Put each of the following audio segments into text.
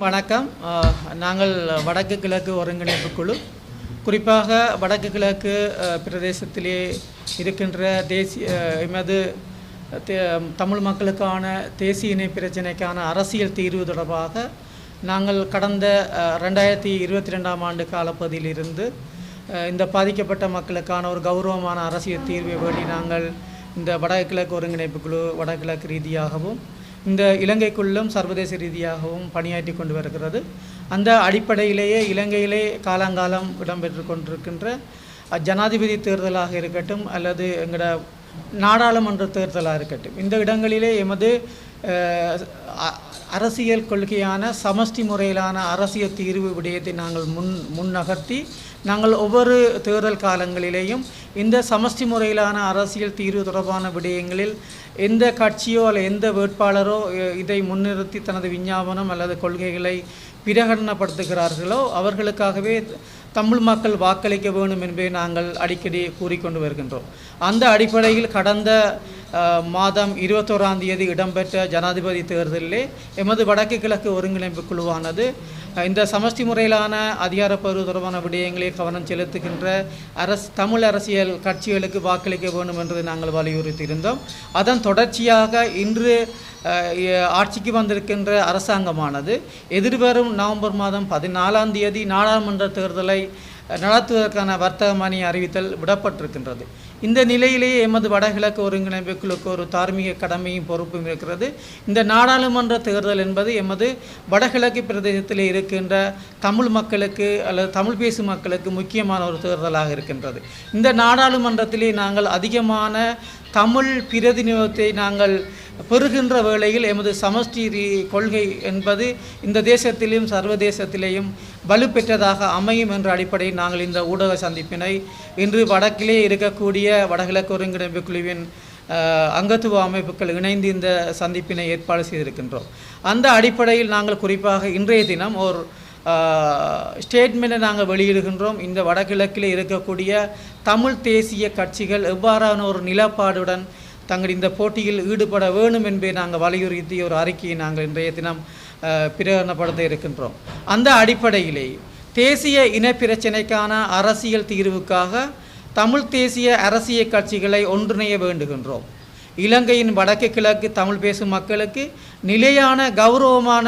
வணக்கம். நாங்கள் வடக்கு கிழக்கு ஒருங்கிணைப்பு குழு. குறிப்பாக வடக்கு கிழக்கு பிரதேசத்திலே இருக்கின்ற தேசிய எமது தே- தமிழ் மக்களுக்கான தேசிய இணை பிரச்சினைக்கான அரசியல் தீர்வு தொடர்பாக நாங்கள் கடந்த ரெண்டாயிரத்தி இருபத்தி ரெண்டாம் ஆண்டு காலப்பகுதியிலிருந்து இந்த பாதிக்கப்பட்ட மக்களுக்கான ஒரு கௌரவமான அரசியல் தீர்வை வேண்டி நாங்கள் இந்த வடகிழக்கு ஒருங்கிணைப்பு குழு வடகிழக்கு ரீதியாகவும் இந்த இலங்கைக்குள்ளும் சர்வதேச ரீதியாகவும் பணியாற்றி கொண்டு வருகிறது. அந்த அடிப்படையிலேயே இலங்கையிலே காலாங்காலம் இடம்பெற்று கொண்டிருக்கின்ற ஜனாதிபதி தேர்தலாக இருக்கட்டும் அல்லது எங்களோட நாடாளுமன்ற தேர்தலாக இருக்கட்டும். இந்த இடங்களிலே எமது அ- அரசியல் கொள்கையான சமஷ்டி முறையிலான அரசியல் தீர்வு விடயத்தை நாங்கள் முன் முன்னகர்த்தி நாங்கள் ஒவ்வொரு தேர்தல் காலங்களிலேயும் இந்த சமஷ்டி முறையிலான அரசியல் தீர்வு தொடர்பான விடயங்களில் எந்த கட்சியோ அல்ல எந்த வேட்பாளரோ இதை முன்னிறுத்தி தனது விஞ்ஞாபனம் அல்லது கொள்கைகளை பிரகடனப்படுத்துகிறார்களோ அவர்களுக்காகவே தமிழ் மக்கள் வாக்களிக்க வேண்டும் என்பதை நாங்கள் அடிக்கடி கூறிக்கொண்டு வருகின்றோம். அந்த அடிப்படையில் கடந்த மாதம் இருபத்தோராம் தேதி இடம்பெற்ற ஜனாதிபதி தேர்தலிலே எமது வடக்கு கிழக்கு ஒருங்கிணைப்பு குழுவானது இந்த சமஷ்டி முறையிலான அதிகாரப்பருவ தொடர்பான விடயங்களில் கவனம் செலுத்துகின்ற அரசு தமிழ் அரசியல் கட்சிகளுக்கு வாக்களிக்க வேண்டும் என்று நாங்கள் வலியுறுத்தியிருந்தோம். அதன் தொடர்ச்சியாக இன்று ஆட்சிக்கு வந்திருக்கின்ற அரசாங்கமானது எதிர்வரும் நவம்பர் மாதம் பதினாலாம் தேதி நாடாளுமன்ற தேர்தலை நடத்துவதற்கான வர்த்தக மணி அறிவித்தல் விடப்பட்டிருக்கின்றது. இந்த நிலையிலேயே எமது வடகிழக்கு ஒருங்கிணைப்புகளுக்கு ஒரு தார்மீக கடமையும் பொறுப்பும் இருக்கிறது. இந்த நாடாளுமன்ற தேர்தல் என்பது எமது வடகிழக்கு பிரதேசத்தில் இருக்கின்ற தமிழ் மக்களுக்கு அல்லது தமிழ் பேசும் மக்களுக்கு முக்கியமான ஒரு தேர்தலாக இருக்கின்றது. இந்த நாடாளுமன்றத்திலே நாங்கள் அதிகமான தமிழ் பிரதிநிதித்துவத்தை நாங்கள் பெறுகின்ற வேளையில் எமது சமஷ்டி கொள்கை என்பது இந்த தேசத்திலும் சர்வதேசத்திலேயும் வலுப்பெற்றதாக அமையும் என்ற அடிப்படையில் நாங்கள் இந்த ஊடக சந்திப்பினை இன்று வடக்கிலே இருக்கக்கூடிய வடகிழக்கு ஒருங்கிணைப்பு குழுவின் அங்கத்துவ அமைப்புகள் இணைந்து இந்த சந்திப்பினை ஏற்பாடு செய்திருக்கின்றோம். அந்த அடிப்படையில் நாங்கள் குறிப்பாக இன்றைய தினம் ஒரு ஸ்டேட்மெண்ட்டை நாங்கள் வெளியிடுகின்றோம். இந்த வடகிழக்கில் இருக்கக்கூடிய தமிழ் தேசிய கட்சிகள் எவ்வாறான ஒரு நிலப்பாடுடன் தங்கள் இந்த போட்டியில் ஈடுபட வேணும் என்பதை நாங்கள் வலியுறுத்தி ஒரு அறிக்கையை நாங்கள் இன்றைய தினம் பிரகடனப்படுத்த இருக்கின்றோம். அந்த அடிப்படையிலே தேசிய இனப்பிரச்சினைக்கான அரசியல் தீர்வுக்காக தமிழ் தேசிய அரசியல் கட்சிகளை ஒன்றிணைய வேண்டுகின்றோம். இலங்கையின் வடக்கு கிழக்கு தமிழ் பேசும் மக்களுக்கு நிலையான கௌரவமான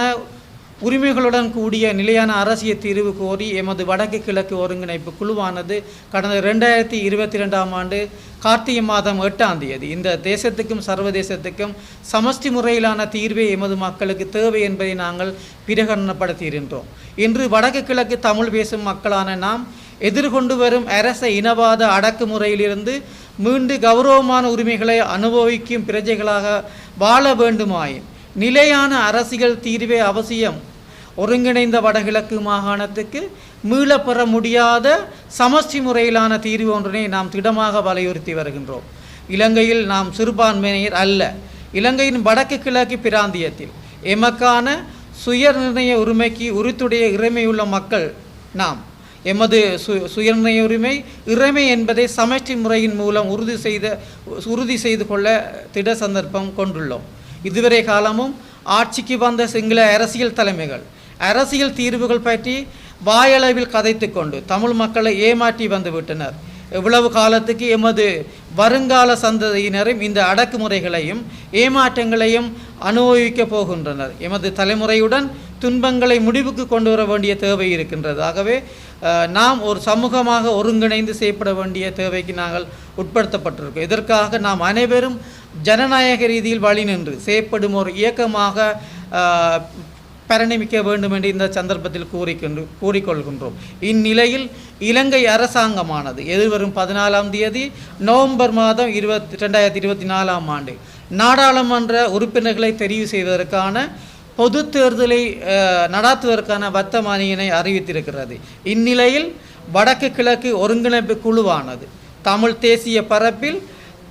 உரிமைகளுடன் கூடிய நிலையான அரசியல் தீர்வு கோரி எமது வடக்கு கிழக்கு ஒருங்கிணைப்பு குழுவானது கடந்த ரெண்டாயிரத்தி இருபத்தி ரெண்டாம் ஆண்டு கார்த்திகை மாதம் எட்டாம் தேதி இந்த தேசத்துக்கும் சர்வதேசத்துக்கும் சமஷ்டி முறையிலான தீர்வே எமது மக்களுக்கு தேவை என்பதை நாங்கள் பிரகடனப்படுத்தியிருந்தோம். இன்று வடக்கு கிழக்கு தமிழ் பேசும் மக்களான நாம் எதிர்கொண்டு வரும் அரச இனவாத அடக்குமுறையிலிருந்து மீண்டு கௌரவமான உரிமைகளை அனுபவிக்கும் பிரஜைகளாக வாழ வேண்டுமாயின் நிலையான அரசியல் தீர்வே அவசியம் ஒருங்கிணைந்த வடகிழக்கு மாகாணத்துக்கு மீளப் பெற முடியாத சமஷ்டி முறையிலான தீர்வு ஒன்றினை நாம் திடமாக வலியுறுத்தி வருகின்றோம். இலங்கையில் நாம் சிறுபான்மையினர் அல்ல. இலங்கையின் வடக்கு கிழக்கு பிராந்தியத்தில் எமக்கான சுயநிர்ணய உரிமைக்கு உரித்துடைய இறைமையுள்ள மக்கள் நாம். எமது சு சுயநிர்ணய உரிமை இறைமை என்பதை சமஷ்டி முறையின் மூலம் உறுதி செய்த உறுதி செய்து கொள்ள திட சந்தர்ப்பம் கொண்டுள்ளோம். இதுவரை காலமும் ஆட்சிக்கு வந்த சிங்கள அரசியல் தலைமைகள் அரசியல் தீர்வுகள் பற்றி வாயளவில் கதைத்து கொண்டு தமிழ் மக்களை ஏமாற்றி வந்துவிட்டனர். இவ்வளவு காலத்துக்கு எமது வருங்கால சந்ததியினரும் இந்த அடக்குமுறைகளையும் ஏமாற்றங்களையும் அனுபவிக்கப் போகின்றனர். எமது தலைமுறையுடன் துன்பங்களை முடிவுக்கு கொண்டு வர வேண்டிய தேவை இருக்கின்றது ஆகவே நாம் ஒரு சமூகமாக ஒருங்கிணைந்து செய்யப்பட வேண்டிய தேவைக்கு நாங்கள் உட்படுத்தப்பட்டிருக்கோம். இதற்காக நாம் அனைவரும் ஜனநாயக ரீதியில் வழி நின்று செய்யப்படும் ஒரு இயக்கமாக பரிணமிக்க வேண்டும் என்று இந்த சந்தர்ப்பத்தில் கூறிக்கொண்டு கூறிக்கொள்கின்றோம். இந்நிலையில் இலங்கை அரசாங்கமானது எதிர்வரும் பதினாலாம் தேதி நவம்பர் மாதம் இருபத்தி ரெண்டாயிரத்தி இருபத்தி நாலாம் ஆண்டு நாடாளுமன்ற உறுப்பினர்களை தெரிவு செய்வதற்கான பொது தேர்தலை நடாத்துவதற்கான வர்த்தமானியினை அறிவித்திருக்கிறது. இந்நிலையில் வடக்கு கிழக்கு ஒருங்கிணைப்பு குழுவானது தமிழ் தேசிய பரப்பில்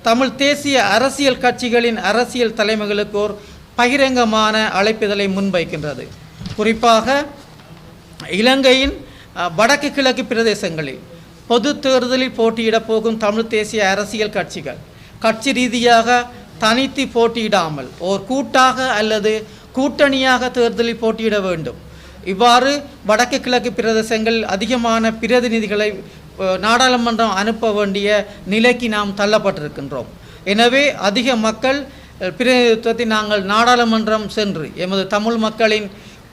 தமிழ் தேசிய அரசியல் கட்சிகளின் அரசியல் தலைமைகளுக்கு ஒரு பகிரங்கமான அழைப்பிதழை முன்வைக்கின்றது. குறிப்பாக இலங்கையின் வடக்கு கிழக்கு பிரதேசங்களில் பொது தேர்தலில் போட்டியிடப் போகும் தமிழ் தேசிய அரசியல் கட்சிகள் கட்சி ரீதியாக தனித்து போட்டியிடாமல் ஓர் கூட்டாக அல்லது கூட்டணியாக தேர்தலில் போட்டியிட வேண்டும். இவ்வாறு வடக்கு கிழக்கு பிரதேசங்கள் அதிகமான பிரதிநிதிகளை நாடாளுமன்றம் அனுப்ப வேண்டிய நிலைக்கு நாம் தள்ளப்பட்டிருக்கின்றோம். எனவே அதிக மக்கள் பிரதிநிதித்துவத்தை நாங்கள் நாடாளுமன்றம் சென்று எமது தமிழ் மக்களின்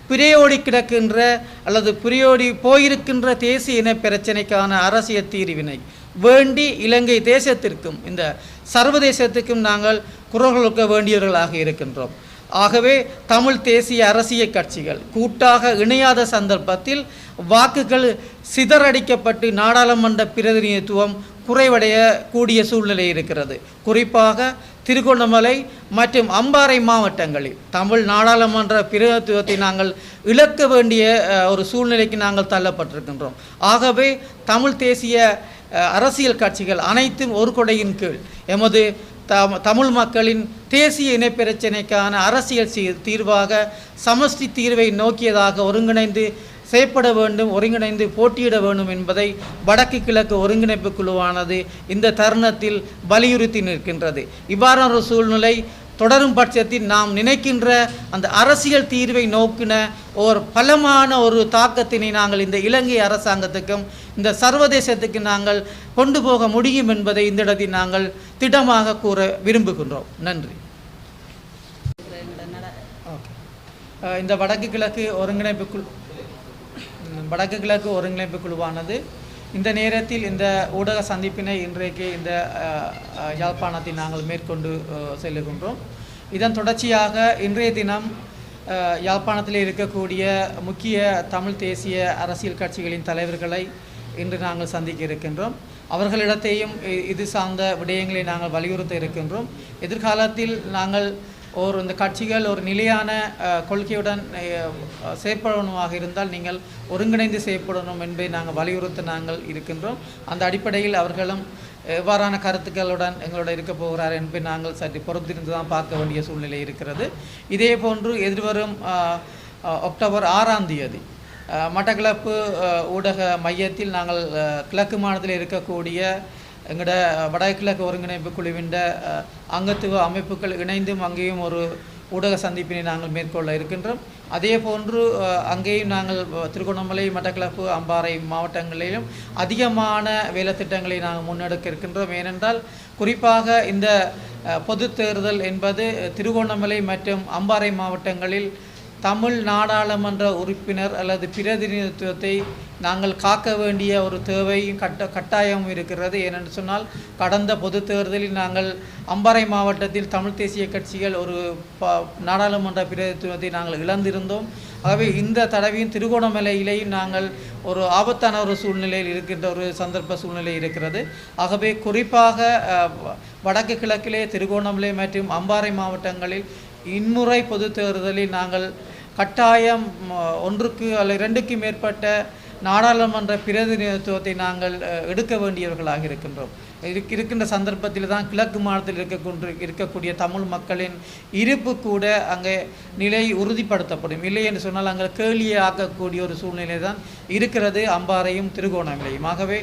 பிரியோடி கிடக்கின்ற அல்லது பிரியோடி போயிருக்கின்ற தேசிய இன பிரச்சனைக்கான அரசியல் தீர்வினை வேண்டி இலங்கை தேசத்திற்கும் இந்த சர்வதேசத்துக்கும் நாங்கள் குரல் கொடுக்க வேண்டியவர்களாக இருக்கின்றோம். ஆகவே தமிழ் தேசிய அரசியல் கட்சிகள் கூட்டாக இணையாத சந்தர்ப்பத்தில் வாக்குகள் சிதறடிக்கப்பட்டு நாடாளுமன்ற பிரதிநிதித்துவம் குறைவடைய கூடிய சூழ்நிலை இருக்கிறது. குறிப்பாக திருகோணமலை மற்றும் அம்பாறை மாவட்டங்களில். தமிழ் நாடாளுமன்ற பிரதித்துவத்தை நாங்கள் இழக்க வேண்டிய ஒரு சூழ்நிலைக்கு நாங்கள் தள்ளப்பட்டிருக்கின்றோம். ஆகவே தமிழ் தேசிய அரசியல் கட்சிகள் அனைத்தும் ஒரு கொடையின் கீழ். எமது தம் தமிழ் மக்களின் தேசிய இனப்பிரச்சினைக்கான அரசியல் தீர்வாக சமஷ்டி தீர்வை நோக்கியதாக ஒருங்கிணைந்து செயற்பட வேண்டும் ஒருங்கிணைந்து போட்டியிட வேண்டும் என்பதை வடக்கு கிழக்கு ஒருங்கிணைப்பு குழுவானது இந்த தருணத்தில் வலியுறுத்தி நிற்கின்றது. இவ்வாறான ஒரு சூழ்நிலை தொடரும் பட்சத்தில் நாம் நினைக்கின்ற அந்த அரசியல் தீர்வை நோக்கின ஒரு பலமான ஒரு தாக்கத்தினை நாங்கள் இந்த இலங்கை அரசாங்கத்துக்கும் இந்த சர்வதேசத்துக்கு நாங்கள் கொண்டு போக முடியும் என்பதை இந்த இடத்தில் நாங்கள் திடமாக கூற விரும்புகின்றோம். நன்றி. இந்த வடக்கு கிழக்கு ஒருங்கிணைப்பு வடக்கு கிழக்கு ஒருங்கிணைப்பு குழுவானது இந்த நேரத்தில் இந்த ஊடக சந்திப்பினை இன்றைக்கு இந்த யாழ்ப்பாணத்தை யாழ்ப்பாணத்தில் நாங்கள் மேற்கொண்டு செல்லுகின்றோம். இதன் தொடர்ச்சியாக இன்றைய தினம் யாழ்ப்பாணத்தில் இருக்கக்கூடிய முக்கிய தமிழ் தேசிய அரசியல் கட்சிகளின் தலைவர்களை இன்று நாங்கள் சந்திக்க இருக்கின்றோம். அவர்களிடத்தையும் இது சார்ந்த விடயங்களை நாங்கள் வலியுறுத்த இருக்கின்றோம். எதிர்காலத்தில் நாங்கள் ஒரு இந்த கட்சிகள் ஒரு நிலையான கொள்கையுடன் செயற்படணுமாக இருந்தால் நீங்கள் ஒருங்கிணைந்து செயற்படணும் என்பதை நாங்கள் வலியுறுத்த நாங்கள் இருக்கின்றோம். அந்த அடிப்படையில் அவர்களும் எவ்வாறான கருத்துக்களுடன் எங்களோட இருக்க போகிறார் என்பதை நாங்கள் சற்று பொறுத்திருந்து தான் பார்க்க வேண்டிய சூழ்நிலை இருக்கிறது. இதே போன்று எதிர்வரும் அக்டோபர் ஆறாம் தேதி மட்டக்களப்பு ஊடக மையத்தில் நாங்கள் கிழக்கு மாநிலத்தில் இருக்கக்கூடிய எங்களோட வடகிழக்கு ஒருங்கிணைப்பு குழுவின் அங்கத்துவ அமைப்புகள் இணைந்தும் அங்கேயும் ஒரு ஊடக சந்திப்பினை நாங்கள் மேற்கொள்ள இருக்கின்றோம். அதே போன்று அங்கேயும் நாங்கள் திருகோணமலை மட்டக்களப்பு அம்பாறை மாவட்டங்களிலும் அதிகமான வேலைத்திட்டங்களை நாங்கள் முன்னெடுக்க இருக்கின்றோம். ஏனென்றால் குறிப்பாக இந்த பொது தேர்தல் என்பது திருகோணமலை மற்றும் அம்பாறை மாவட்டங்களில் தமிழ் நாடாளுமன்ற உறுப்பினர் அல்லது பிரதிநிதித்துவத்தை நாங்கள் காக்க வேண்டிய ஒரு தேவையும் கட்ட கட்டாயமும் இருக்கிறது. ஏனென்று சொன்னால் கடந்த பொது தேர்தலில் நாங்கள் அம்பாறை மாவட்டத்தில் தமிழ் தேசிய கட்சிகள் ஒரு ப நாடாளுமன்ற பிரதிநிதித்துவத்தை நாங்கள் இழந்திருந்தோம். ஆகவே இந்த தடவையும் திருகோணமலையிலேயும் நாங்கள் ஒரு ஆபத்தான ஒரு சூழ்நிலையில் இருக்கின்ற ஒரு சந்தர்ப்ப சூழ்நிலை இருக்கிறது. ஆகவே குறிப்பாக வடக்கு கிழக்கிலே திருகோணமலை மற்றும் அம்பாறை மாவட்டங்களில் இன்முறை பொது தேர்தலில் நாங்கள் கட்டாயம் ஒன்றுக்கு அல்லது இரண்டுக்கு மேற்பட்ட நாடாளுமன்ற பிரதிநிதித்துவத்தை நாங்கள் எடுக்க வேண்டியவர்களாக இருக்கின்றோம். இருக்கின்ற சந்தர்ப்பத்தில் தான் கிழக்கு மாநிலத்தில் இருக்கக்கூடிய இருக்கக்கூடிய தமிழ் மக்களின் இருப்பு கூட அங்கே நிலை உறுதிப்படுத்தப்படும். இல்லை என்று சொன்னால் அங்கே கேலியை ஆக்கக்கூடிய ஒரு சூழ்நிலை தான் இருக்கிறது அம்பாறையும் திருகோணமலையும். ஆகவே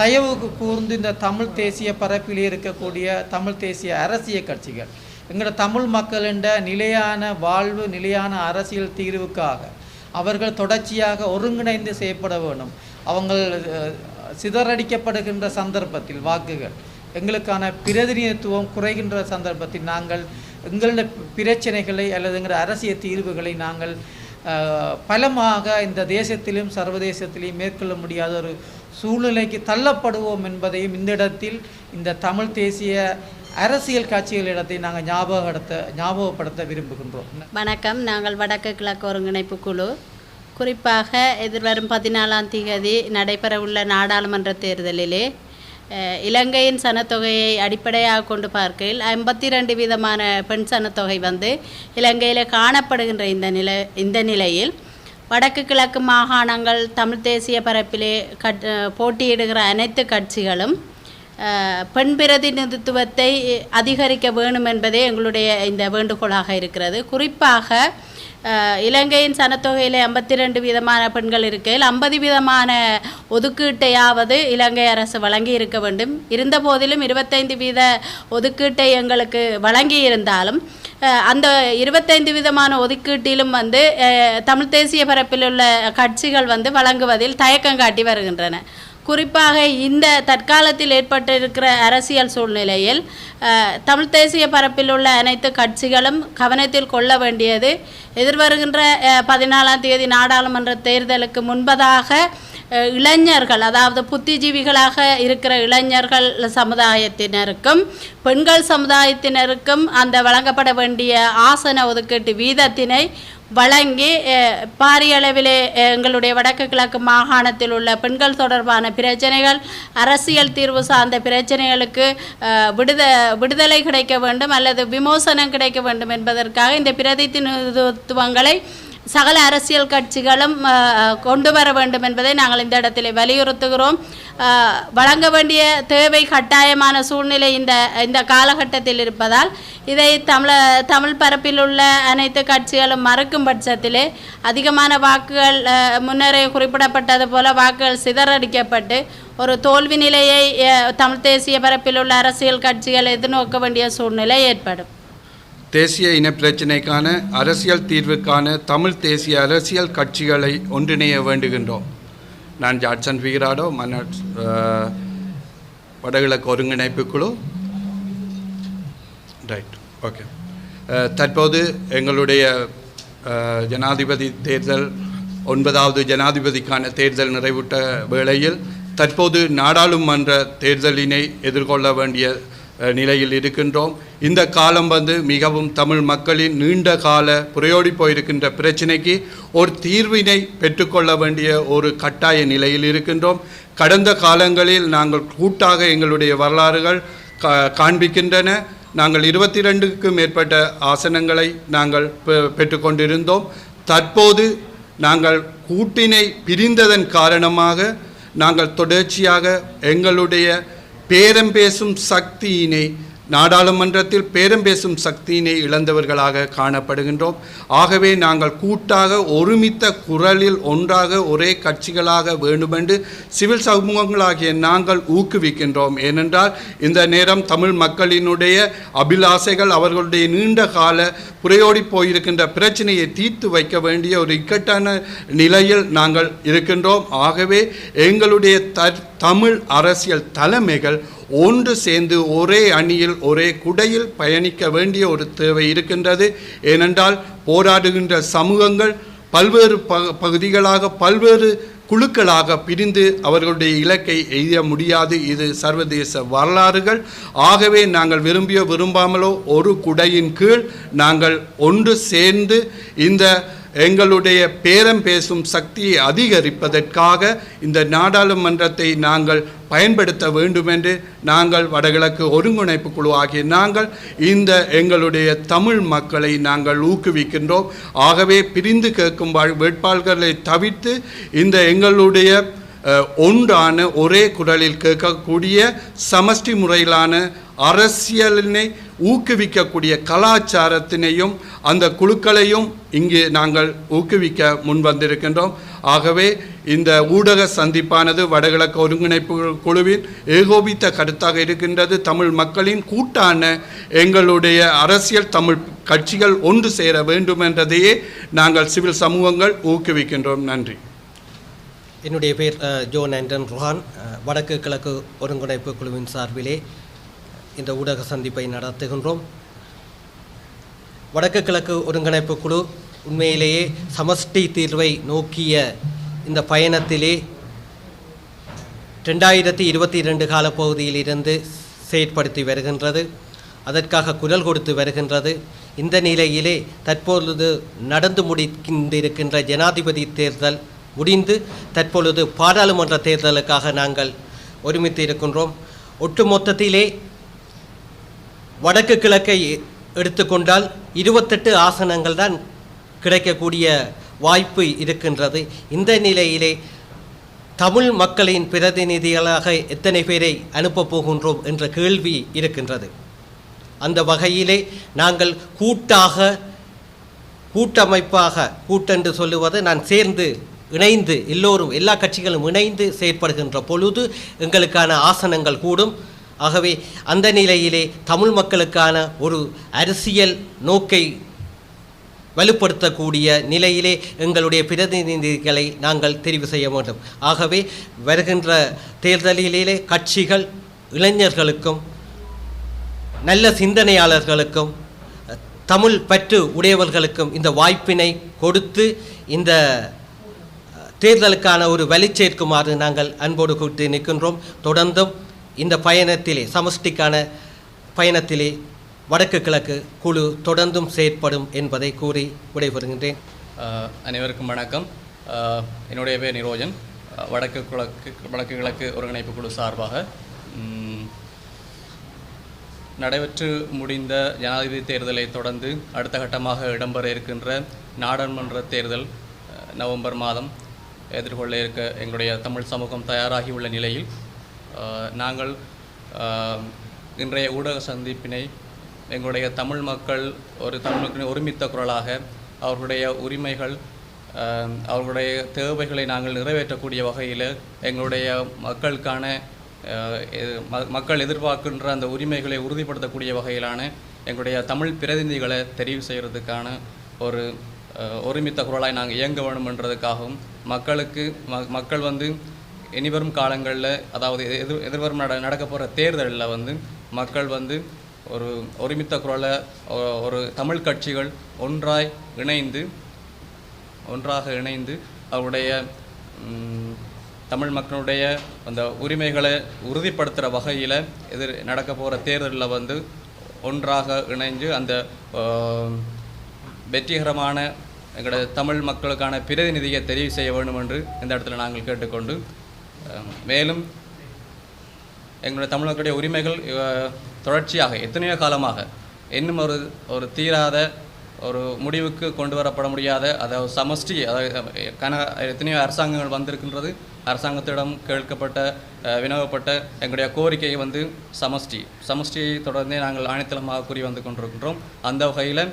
தயவு கூர்ந்து இந்த தமிழ் தேசிய பரப்பிலே இருக்கக்கூடிய தமிழ் தேசிய அரசியல் கட்சிகள் எங்களோட தமிழ் மக்களின் நிலையான வாழ்வு நிலையான அரசியல் தீர்வுக்காக அவர்கள் தொடர்ச்சியாக ஒருங்கிணைந்து செய்யப்பட வேண்டும். அவங்கள் சிதறடிக்கப்படுகின்ற சந்தர்ப்பத்தில் வாக்குகள் எங்களுக்கான பிரதிநிதித்துவம் குறைகின்ற சந்தர்ப்பத்தில் நாங்கள் எங்களுடைய பிரச்சனைகளை அல்லது எங்களுடைய அரசியல் தீர்வுகளை நாங்கள் பலமாக இந்த தேசத்திலும் சர்வதேசத்திலும் மேற்கொள்ள முடியாத ஒரு சூழ்நிலைக்கு தள்ளப்படுவோம் என்பதையும் இந்த இடத்தில் இந்த தமிழ் தேசிய அரசியல் கட்சிகளிடத்தை நாங்கள் ஞாபகப்படுத்த ஞாபகப்படுத்த விரும்புகின்றோம். வணக்கம். நாங்கள் வடக்கு கிழக்கு ஒருங்கிணைப்பு குழு. குறிப்பாக எதிர்வரும் பதினாலாம் தேதி நடைபெறவுள்ள நாடாளுமன்ற தேர்தலிலே இலங்கையின் சனத்தொகையை அடிப்படையாக கொண்டு பார்க்கையில் ஐம்பத்தி ரெண்டு விதமான பெண் சனத்தொகை வந்து இலங்கையில் காணப்படுகின்ற இந்த நிலை இந்த நிலையில் வடக்கு கிழக்கு மாகாணங்கள் தமிழ் தேசிய பரப்பிலே கட் போட்டியிடுகிற அனைத்து கட்சிகளும் பெண் பிரதிநிதித்துவத்தை அதிகரிக்க வேணும் என்பதே எங்களுடைய இந்த வேண்டுகோளாக இருக்கிறது. குறிப்பாக இலங்கையின் சனத்தொகையில் ஐம்பத்தி ரெண்டு விதமான பெண்கள் இருக்கையில் ஐம்பது விதமான ஒதுக்கீட்டையாவது இலங்கை அரசு வழங்கி இருக்க வேண்டும். இருந்த போதிலும் இருபத்தைந்து வீத ஒதுக்கீட்டை எங்களுக்கு வழங்கி இருந்தாலும் அந்த இருபத்தைந்து விதமான ஒதுக்கீட்டிலும் வந்து தமிழ் தேசிய பரப்பில் உள்ள கட்சிகள் வந்து வழங்குவதில் தயக்கம் காட்டி வருகின்றன. குறிப்பாக இந்த தற்காலத்தில் ஏற்பட்டிருக்கிற அரசியல் சூழ்நிலையில் தமிழ் தேசிய பரப்பில் உள்ள அனைத்து கட்சிகளும் கவனத்தில் கொள்ள வேண்டியது. எதிர்வருகின்ற பதினாலாம் தேதி நாடாளுமன்ற தேர்தலுக்கு முன்பதாக இளைஞர்கள் அதாவது புத்திஜீவிகளாக இருக்கிற இளைஞர்கள் சமுதாயத்தினருக்கும் பெண்கள் சமுதாயத்தினருக்கும் அந்த வழங்கப்பட வேண்டிய ஆசன ஒதுக்கீட்டு வீதத்தினை வழங்கி பாரிய அளவிலே எங்களுடைய வடக்கு கிழக்கு மாகாணத்தில் உள்ள பெண்கள் தொடர்பான பிரச்சனைகள் அரசியல் தீர்வு சார்ந்த பிரச்சனைகளுக்கு விடுத விடுதலை கிடைக்க வேண்டும் அல்லது விமோசனம் கிடைக்க வேண்டும் என்பதற்காக இந்த பிரதிநிதித்துவங்களை சகல அரசியல் கட்சிகளும் கொண்டு வர வேண்டும் என்பதை நாங்கள் இந்த இடத்தில் வலியுறுத்துகிறோம். வழங்க வேண்டிய தேவை கட்டாயமான சூழ்நிலை இந்த இந்த காலகட்டத்தில் இருப்பதால் இதை தமிழ தமிழ் பரப்பில் உள்ள அனைத்து கட்சிகளும் மறுக்கும் பட்சத்திலே அதிகமான வாக்குகள் முன்னரே குறிப்பிடப்பட்டது போல வாக்குகள் சிதறடிக்கப்பட்டு ஒரு தோல்வி நிலையை தமிழ் தேசிய பரப்பில் உள்ள அரசியல் கட்சிகள் எதிர்நோக்க வேண்டிய சூழ்நிலை ஏற்படும். தேசிய இன பிரச்சினைக்கான அரசியல் தீர்வுக்கான தமிழ் தேசிய அரசியல் கட்சிகளை ஒன்றிணைய வேண்டுகின்றோம். நான் ஜாட்சன் வீராடோ மன்னர் வடகிழக்கு ஒருங்கிணைப்பு குழு. ரைட் ஓகே தற்போது எங்களுடைய ஜனாதிபதி தேர்தல் ஒன்பதாவது ஜனாதிபதிக்கான தேர்தல் நிறைவுற்ற வேளையில் தற்போது நாடாளுமன்ற தேர்தலினை எதிர்கொள்ள வேண்டிய நிலையில் இருக்கின்றோம். இந்த காலம் வந்து மிகவும் தமிழ் மக்களின் நீண்ட கால புரையோடி போயிருக்கின்ற பிரச்சினைக்கு ஒரு தீர்வினை பெற்றுக்கொள்ள வேண்டிய ஒரு கட்டாய நிலையில் இருக்கின்றோம். கடந்த காலங்களில் நாங்கள் கூட்டாக எங்களுடைய வரலாறுகள் கா- காண்பிக்கின்றன. நாங்கள் இருபத்தி ரெண்டுக்கும் மேற்பட்ட ஆசனங்களை நாங்கள் பெ- பெற்றுக்கொண்டிருந்தோம். தற்போது நாங்கள் கூட்டினை பிரிந்ததன் காரணமாக நாங்கள் தொடர்ச்சியாக எங்களுடைய பேரம் பேசும் சக்தியினை நாடாளுமன்றத்தில் பேரம் பேசும் சக்தியினை இழந்தவர்களாக காணப்படுகின்றோம். ஆகவே நாங்கள் கூட்டாக ஒருமித்த குரலில் ஒன்றாக ஒரே கட்சிகளாக வேண்டுமென்று சிவில் சமூகங்களாகிய நாங்கள் ஊக்குவிக்கின்றோம். ஏனென்றால் இந்த நேரம் தமிழ் மக்களினுடைய அபிலாசைகள் அவர்களுடைய நீண்ட கால புறையோடி போயிருக்கின்ற பிரச்சனையை தீர்த்து வைக்க வேண்டிய ஒரு இக்கட்டான நிலையில் நாங்கள் இருக்கின்றோம். ஆகவே எங்களுடைய த தமிழ் அரசியல் தலைமைகள் ஒன்று சேர்ந்து ஒரே அணியில் ஒரே குடையில் பயணிக்க வேண்டிய ஒரு தேவை இருக்கின்றது. ஏனென்றால் போராடுகின்ற சமூகங்கள் பல்வேறு ப பகுதிகளாக பல்வேறு குழுக்களாக பிரிந்து அவர்களுடைய இலக்கை எய்த முடியாது. இது சர்வதேச வரலாறுகள். ஆகவே நாங்கள் விரும்பியோ விரும்பாமலோ ஒரு குடையின் கீழ் நாங்கள் ஒன்று சேர்ந்து இந்த எங்களுடைய பேரம் பேசும் சக்தியை அதிகரிப்பதற்காக இந்த நாடாளுமன்றத்தை நாங்கள் பயன்படுத்த வேண்டுமென்று நாங்கள் வடகிழக்கு ஒருங்கிணைப்பு குழு ஆகிய நாங்கள் இந்த எங்களுடைய தமிழ் மக்களை நாங்கள் ஊக்குவிக்கின்றோம். ஆகவே பிரிந்து கேட்கும் வாழ்- வேட்பாளர்களை தவிர்த்து இந்த எங்களுடைய ஒன்றான ஒரே குரலில் கேட்கக்கூடிய சமஷ்டி முறையிலான அரசியலினை ஊக்குவிக்கக்கூடிய கலாச்சாரத்தினையும் அந்த குழுக்களையும் இங்கு நாங்கள் ஊக்குவிக்க முன் வந்திருக்கின்றோம் ஆகவே இந்த ஊடக சந்திப்பானது வடகிழக்கு ஒருங்கிணைப்பு குழுவின் ஏகோபித்த கருத்தாக இருக்கின்றது. தமிழ் மக்களின் கூட்டான எங்களுடைய அரசியல் தமிழ் கட்சிகள் ஒன்று சேர வேண்டும் என்றதையே நாங்கள் சிவில் சமூகங்கள் ஊக்குவிக்கின்றோம். நன்றி. என்னுடைய பேர் ஜோன் ஆண்டன் ருஹான். வடக்கு கிழக்கு ஒருங்கிணைப்பு குழுவின் சார்பிலே இந்த ஊடக சந்திப்பை நடத்துகின்றோம். வடக்கு கிழக்கு ஒருங்கிணைப்பு குழு உண்மையிலேயே சமஷ்டி தீர்வை நோக்கிய இந்த பயணத்திலே ரெண்டாயிரத்தி இருபத்தி இரண்டு காலப்பகுதியிலிருந்து செயற்படுத்தி வருகின்றது. அதற்காக குரல் கொடுத்து வருகின்றது. இந்த நிலையிலே தற்பொழுது நடந்து முடிக்கின்றிருக்கின்ற ஜனாதிபதி தேர்தல் முடிந்து தற்பொழுது பாராளுமன்ற தேர்தலுக்காக நாங்கள் ஒருமித்து இருக்கின்றோம். ஒட்டுமொத்தத்திலே வடக்கு கிழக்கை எடுத்துக்கொண்டால் இருபத்தெட்டு ஆசனங்கள் தான் கிடைக்கக்கூடிய வாய்ப்பு இருக்கின்றது. இந்த நிலையிலே தமிழ் மக்களின் பிரதிநிதிகளாக எத்தனை பேரை அனுப்பப் போகின்றோம் என்ற கேள்வி இருக்கின்றது. அந்த வகையிலே நாங்கள் கூட்டாக கூட்டமைப்பாக கூட்டென்று சொல்லுவது நான் சேர்ந்து இணைந்து எல்லோரும் எல்லா கட்சிகளும் இணைந்து செயற்படுகின்ற பொழுது எங்களுக்கான ஆசனங்கள் கூடும். ஆகவே அந்த நிலையிலே தமிழ் மக்களுக்கான ஒரு அரசியல் நோக்கை வலுப்படுத்தக்கூடிய நிலையிலே எங்களுடைய பிரதிநிதிகளை நாங்கள் தெரிவு செய்ய வேண்டும். ஆகவே வருகின்ற தேர்தலிலே கட்சிகள் இளைஞர்களுக்கும் நல்ல சிந்தனையாளர்களுக்கும் தமிழ் பற்று உடையவர்களுக்கும் இந்த வாய்ப்பினை கொடுத்து இந்த தேர்தலுக்கான ஒரு வலிச்சேர்க்குமாறு நாங்கள் அன்போடு கூட்டி நிற்கின்றோம். தொடர்ந்தும் இந்த பயணத்திலே சமஷ்டிக்கான பயணத்திலே வடக்கு கிழக்கு குழு தொடர்ந்தும் செயற்படும் என்பதை கூறி விடைபெறுகின்றேன். அனைவருக்கும் வணக்கம். என்னுடைய பேர் நிரோஜன். வடக்கு கிழக்கு வடக்கு கிழக்கு ஒருங்கிணைப்பு குழு சார்பாக நடைபெற்று முடிந்த ஜனாதிபதி தேர்தலை தொடர்ந்து அடுத்த கட்டமாக இடம்பெற இருக்கின்ற நாடாளுமன்ற தேர்தல் நவம்பர் மாதம் எதிர்கொள்ள இருக்க எங்களுடைய தமிழ் சமூகம் தயாராகி உள்ள நிலையில் நாங்கள் இன்றைய ஊடக சந்திப்பினை எங்களுடைய தமிழ் மக்கள் ஒரு தமிழ் மக்களின் ஒருமித்த குரலாக அவர்களுடைய உரிமைகள் அவர்களுடைய தேவைகளை நாங்கள் நிறைவேற்றக்கூடிய வகையில் எங்களுடைய மக்களுக்கான எ- மக்கள் எதிர்பார்க்கின்ற அந்த உரிமைகளை உறுதிப்படுத்தக்கூடிய வகையிலான எங்களுடைய தமிழ் பிரதிநிதிகளை தெரிவு செய்கிறதுக்கான ஒரு ஒருமித்த குரலாய் நாங்கள் இயங்க வேணுமென்றதுக்காகவும் மக்களுக்கு மக்கள் வந்து இனிவரும் காலங்களில் அதாவது எதிர் எதிர்வரும் நட நடக்க போகிற தேர்தலில் வந்து மக்கள் வந்து ஒரு ஒருமித்த குரலை ஒரு தமிழ் கட்சிகள் ஒன்றாய் இணைந்து ஒன்றாக இணைந்து அவருடைய தமிழ் மக்களுடைய அந்த உரிமைகளை உறுதிப்படுத்துகிற வகையில் எதிர் நடக்க போகிற தேர்தலில் வந்து ஒன்றாக இணைஞ்சு அந்த வெற்றிகரமான எங்களோட தமிழ் மக்களுக்கான பிரதிநிதியை தெரிவு செய்ய வேண்டும் என்று இந்த இடத்துல நாங்கள் கேட்டுக்கொண்டு மேலும் எங்களுடைய தமிழர்களுடைய உரிமைகள் தொடர்ச்சியாக எத்தனையோ காலமாக இன்னும் ஒரு ஒரு தீராத ஒரு முடிவுக்கு கொண்டு வரப்பட முடியாத அதாவது சமஷ்டி அதாவது கன எத்தனையோ அரசாங்கங்கள் வந்திருக்கின்றது. அரசாங்கத்திடம் கேட்கப்பட்ட வினவப்பட்ட எங்களுடைய கோரிக்கை வந்து சமஷ்டி. சமஷ்டியை தொடர்ந்தே நாங்கள் ஆணித்தளமாக கூறி வந்து கொண்டிருக்கின்றோம். அந்த வகையில்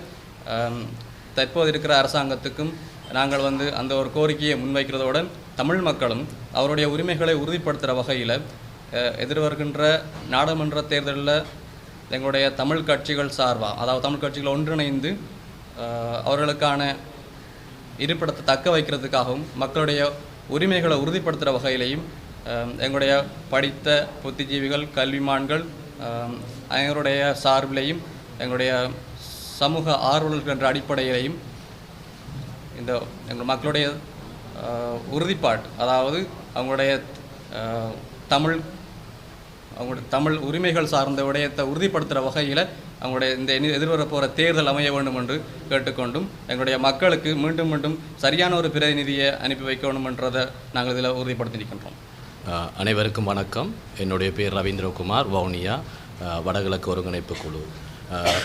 தற்போது இருக்கிற அரசாங்கத்துக்கும் நாங்கள் வந்து அந்த ஒரு கோரிக்கையை முன்வைக்கிறதோடு தமிழ் மக்களும் அவருடைய உரிமைகளை உறுதிப்படுத்துகிற வகையில் எதிர்வருகின்ற நாடாளுமன்ற தேர்தலில் எங்களுடைய தமிழ் கட்சிகள் சார்பாக அதாவது தமிழ் கட்சிகள் ஒன்றிணைந்து அவர்களுக்கான இருப்பிடத்தை தக்க வைக்கிறதுக்காகவும் மக்களுடைய உரிமைகளை உறுதிப்படுத்துகிற வகையிலையும் எங்களுடைய படித்த புத்திஜீவிகள் கல்விமான்கள் எங்களுடைய சார்பிலையும் எங்களுடைய சமூக ஆர்வலர்கள் என்ற அடிப்படையிலையும் இந்த எங்கள் மக்களுடைய உறுதிப்பாட்டு. அதாவது அவங்களுடைய தமிழ் அவங்களுடைய தமிழ் உரிமைகள் சார்ந்த விடயத்தை உறுதிப்படுத்துகிற வகையில் அவங்களுடைய இந்த எதிர்வரப்போகிற எதிர்வர போகிற தேர்தல் அமைய வேண்டும் என்று கேட்டுக்கொண்டும் எங்களுடைய மக்களுக்கு மீண்டும் மீண்டும் சரியான ஒரு பிரதிநிதியை அனுப்பி வைக்க வேண்டும் என்றதை நாங்கள் இதில் உறுதிப்படுத்திருக்கின்றோம் அனைவருக்கும் வணக்கம். என்னுடைய பேர் ரவீந்திரகுமார் வவுனியா வடகிழக்கு ஒருங்கிணைப்பு குழு.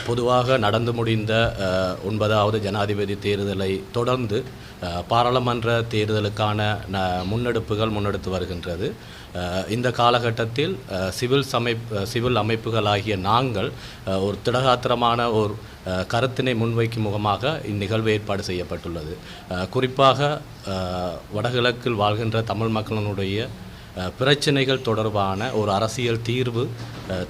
பொதுவாக நடந்து முடிந்த ஒன்பதாவது ஜனாதிபதி தேர்தலை தொடர்ந்து பாராளுமன்ற தேர்தலுக்கான முன்னெடுப்புகள் முன்னெடுத்து வருகின்றது. இந்த காலகட்டத்தில் சிவில் சமைப் சிவில் அமைப்புகளாகிய நாங்கள் ஒரு திடகாத்திரமான ஒரு கருத்தினை முன்வைக்கும் முகமாக இந்நிகழ்வு ஏற்பாடு செய்யப்பட்டுள்ளது. குறிப்பாக வடகிழக்கில் வாழ்கின்ற தமிழ் மக்களினுடைய பிரச்சனைகள் தொடர்பான ஒரு அரசியல் தீர்வு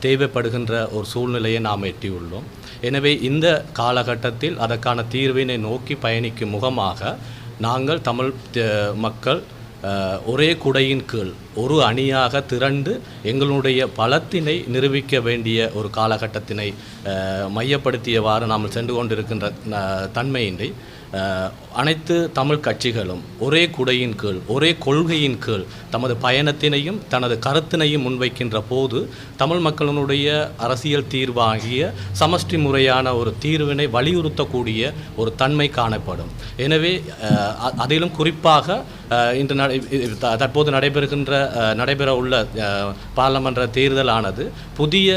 தேவைப்படுகின்ற ஒரு சூழ்நிலையை நாம் எட்டியுள்ளோம். எனவே இந்த காலகட்டத்தில் அதற்கான தீர்வினை நோக்கி பயணிக்கும் முகமாக நாங்கள் தமிழ் மக்கள் ஒரே குடையின் கீழ் ஒரு அணியாக திரண்டு எங்களுடைய பலத்தினை நிரூபிக்க வேண்டிய ஒரு காலகட்டத்தினை மையப்படுத்தியவாறு நாம் சென்று கொண்டிருக்கின்ற தன்மையின்றி அனைத்து தமிழ் கட்சிகளும் ஒரே குடையின் கீழ் ஒரே கொள்கையின் கீழ் தமது பயணத்தினையும் தனது கருத்தினையும் முன்வைக்கின்ற போது தமிழ் மக்களினுடைய அரசியல் தீர்வாகிய சமஷ்டி முறையான ஒரு தீர்வினை வலியுறுத்தக்கூடிய ஒரு தன்மை காணப்படும். எனவே அதிலும் குறிப்பாக இன்று த- தற்போது நடைபெறுகின்ற நடைபெற உள்ள பாராளுமன்ற பாராளுமன்ற தேர்தலானது புதிய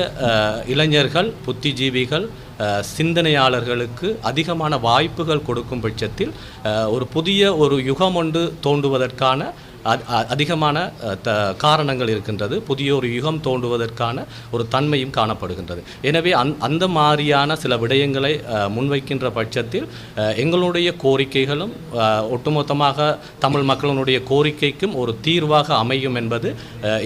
இளைஞர்கள் புத்திஜீவிகள் சிந்தனையாளர்களுக்கு அதிகமான வாய்ப்புகள் கொடுக்கும் பட்சத்தில் ஒரு புதிய ஒரு யுகம் ஒன்று தோன்றுவதற்கான அதிகமான த காரணங்கள் இருக்கின்றது. புதிய ஒரு யுகம் தோன்றுவதற்கான ஒரு தன்மையும் காணப்படுகின்றது. எனவே அந் அந்த மாதிரியான சில விடயங்களை முன்வைக்கின்ற பட்சத்தில் எங்களுடைய கோரிக்கைகளும் ஒட்டுமொத்தமாக தமிழ் மக்களினுடைய கோரிக்கைக்கும் ஒரு தீர்வாக அமையும் என்பது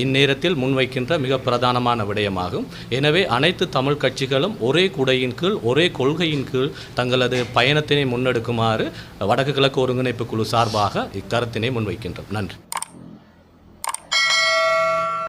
இந்நேரத்தில் முன்வைக்கின்ற மிக பிரதானமான விடயமாகும். எனவே அனைத்து தமிழ் கட்சிகளும் ஒரே குடையின் கீழ் ஒரே கொள்கையின் கீழ் தங்களது பயணத்தினை முன்னெடுக்குமாறு வடக்கு கிழக்கு ஒருங்கிணைப்பு குழு சார்பாக இக்கருத்தினை முன்வைக்கின்றோம். நன்றி.